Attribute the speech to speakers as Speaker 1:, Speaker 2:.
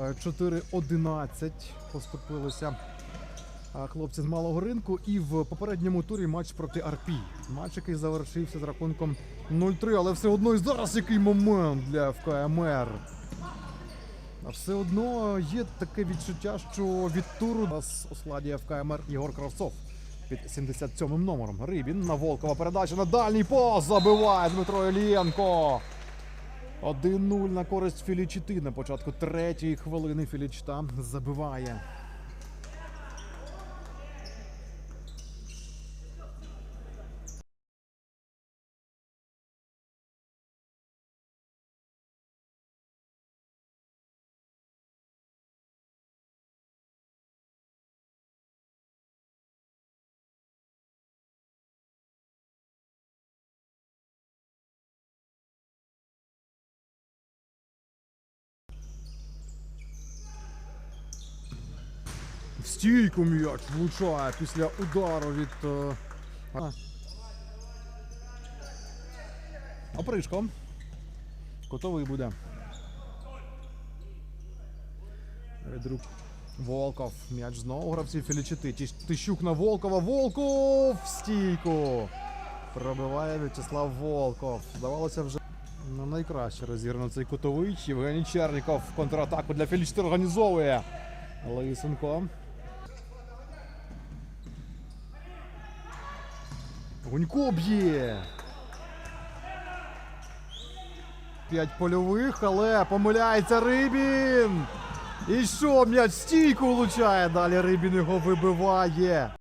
Speaker 1: Е, 4-11 поступилися хлопці з малого ринку. І в попередньому турі матч проти Арпі. Матч, який завершився з рахунком 0-3, але все одно і зараз який момент для ФКМР. А все одно є таке відчуття, що від туру у складі ФКМР Єгор Кравцов під 77 номером. Рибін на Волкова передача на дальній пост забиває Дмитро Ілієнко. 1-0 на користь Філічити на початку третьої хвилини Філічта забиває. Стійку м'яч влучає після удару від. е. Опришко. Котовий буде. Від рук Волков. М'яч знову гравці Філічити. Тищук на Волкова. Волков стійку. Пробиває В'ячеслав Волков. Здавалося вже. Ну, найкраще розіграно цей кутовий. Євгеній Черніков контратаку для Філічити організовує. Лисенко. Гунько б'є. П'ять польових, але помиляється Рибін. І що, м'яч стійку влучає. Далі Рибін його вибиває.